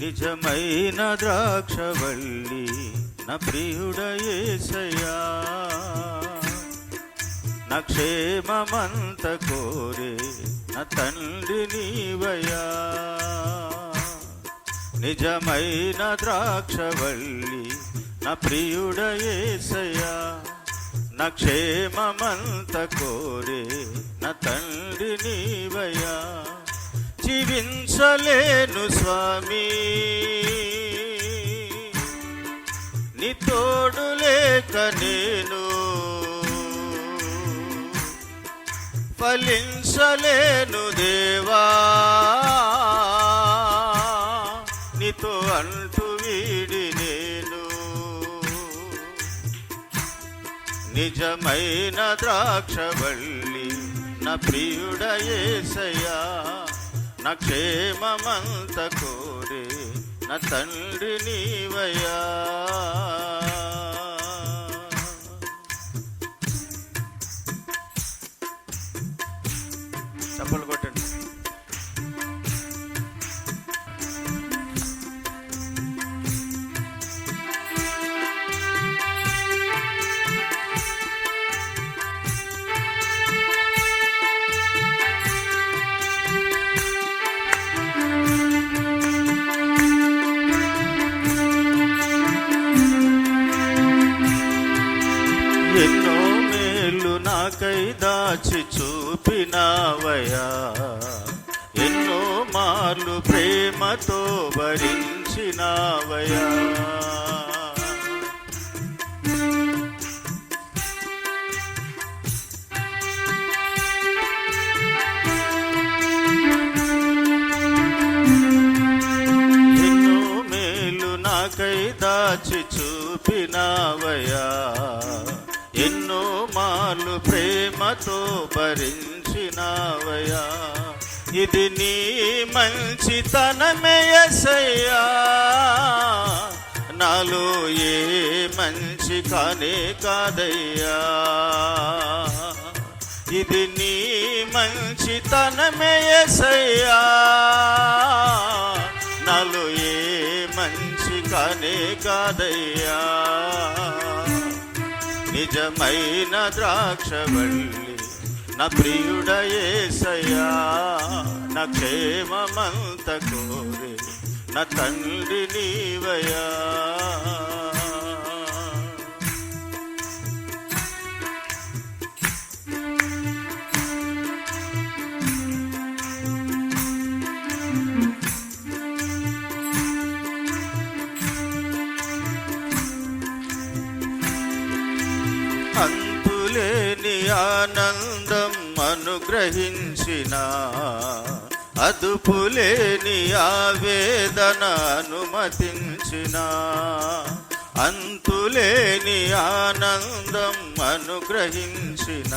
నిజమైన ద్రాక్షవల్లి నా ప్రియుడయేసయా నా క్షేమమంత కోరే నా తండ్రి నీవయా నిజమైన ద్రాక్షవల్లి నా ప్రియుడయేసయా నా క్షేమమంత కోరే నా తండ్రి నీవయా జీవించలేను స్వామి. నీ తోడు లేక నేను ఫలించలేను దేవా. నీతో అంటూ వీడి నేను. నిజమైన ద్రాక్షవల్లి నా ప్రియుడయేసయా నా క్షేమమంత కోరే నా తండ్రి నీవయ్యా. చప్పలు కొట్టే దాచి చూపినావయా ఎన్నో మార్లు ప్రేమతో భరించినావయా ప్రేమతో భరించినావయా ఇది నీ మంచితనమేయసయ్యా నాలో ఏ మంచి కానే కాదయ్యా. ఇది నీ మంచితనమేయసయ్యా నాలో ఏ మంచి కానే కాదయ్యా. నిజమైన ద్రాక్షవల్లి నా ప్రియుడయేసయ్యా నా క్షేమమంత కోరే నా తండ్రి నీవయా గ్రహించిన అదుపులేని ఆవేదన అనుమతించిన అంతులేని ఆనందం అనుగ్రహించిన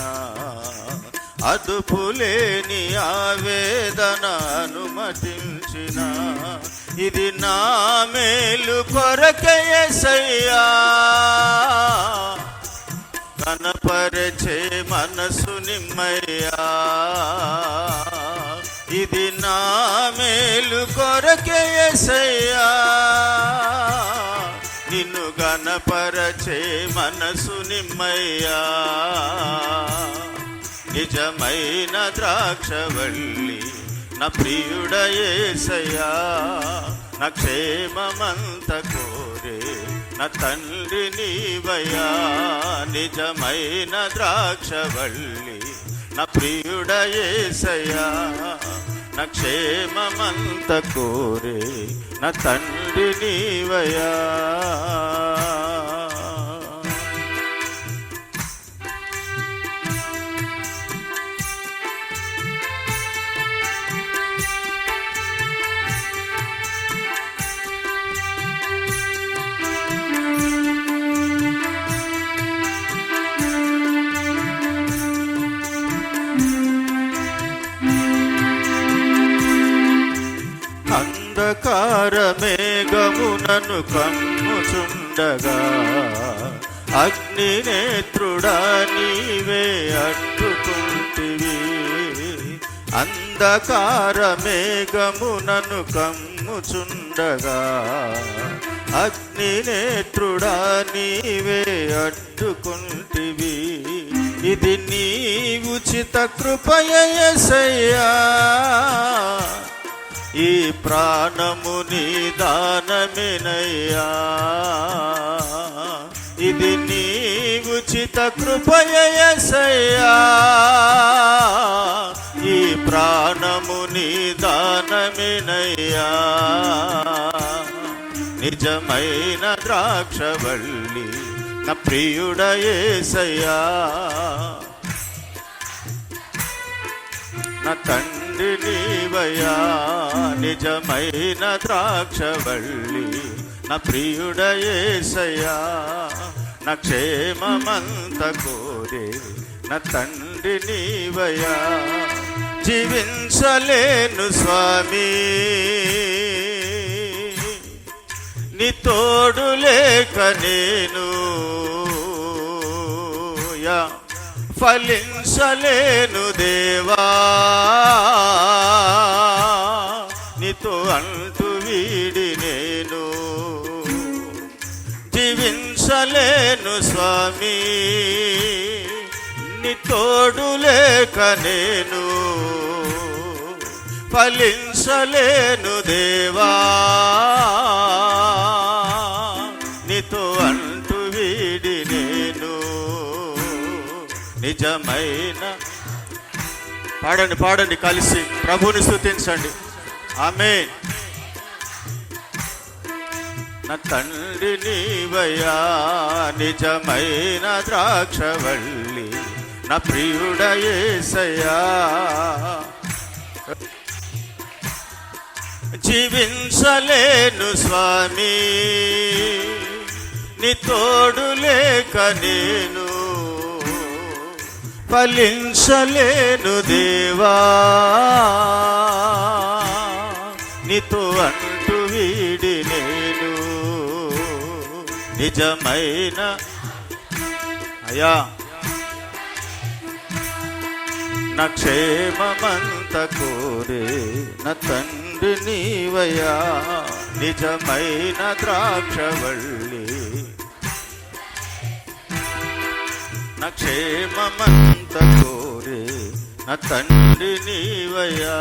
అదుపులేని ఆవేదన అనుమతించిన ఇది నా మేలు కొరకయసయ్యా కనపరచే మనసు నిమ్మయ్యా. ఇది నా మేలు కొరకేసయ్యా నిన్ను గనపరచే మనసు నిమ్మయ్యా. నిజమైన ద్రాక్షవల్లి నా ప్రియుడయేసయ్యా నా క్షేమమంత నా తండ్రి నీవయా నిజమైన ద్రాక్షవల్లి. నా ప్రియుడయేసయా నా క్షేమమంత కోరే నా తండ్రి నీవయా అంధకార మేఘమునను కమ్ముచుండగా అగ్ని నేత్రుడా నీవే అడ్డుకుంటివి. అంధకార మేఘమునను కమ్ము కమ్ముచుండగా అగ్ని నేత్రుడా నీవే అడ్డుకుంటివి. ఇది నీ ఉచిత కృపయసయ్యా ఈ ప్రాణము నీ దానమినయ్యా. ఇది నీ ఉచిత కృపయసయ్యా ఈ ప్రాణము నీ దానమినయ్యా. నిజమైన ద్రాక్షవల్లి నా ప్రియుడయేసయ్యా నా తండ్రి నీవయా నిజమైన ద్రాక్షవల్లి నా ప్రియుడయేసయా నా క్షేమమంత కోరే నా తండ్రి నీవయా జీవించలేను స్వామి. నీ తోడు లేక నేను ఫలించలేను దేవా. నీతో అంటు వీడి నేను జీవించలేను స్వామి. నీ తోడు లేక నేను ఫలించలేను దేవా. నిజమైన. పాడండి పాడండి కలిసి. ప్రభుని స్థుతించండి ఆమె నా తండ్రి నీవయ్యా నిజమైన ద్రాక్షవల్లి. నా ప్రియుడయేసయ్యా జీవించలేను స్వామి. నీ తోడు లేక నేను ఫలించలేను దేవా. నీతో అంటూ వీడి నేను నిజమైన అయ్యా. నా క్షేమమంత కోరే నా తండ్రి నీవయ్యా. నిజమైన ద్రాక్షవల్లి. నా క్షేమమంత కోరే నా తండ్రి నీవయ్యా.